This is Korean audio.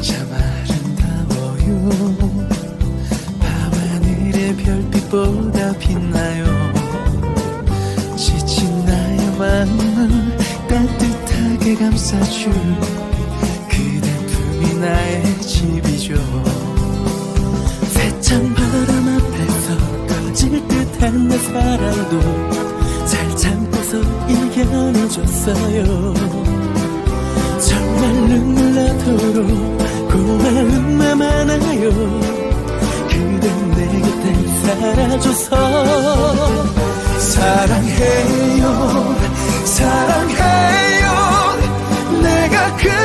참 아름다워요. 밤하늘의 별빛보다 빛나요. 지친 나의 마음을 따뜻하게 감싸줄 그대 품이 나의 집이죠. 세찬 바람 앞에서 꺼질 듯한 내 사랑도 잘 참고서 이겨내줬어요 있어요 그댄 내 곁에 사라져서 사랑해요 사랑해요. 내가 그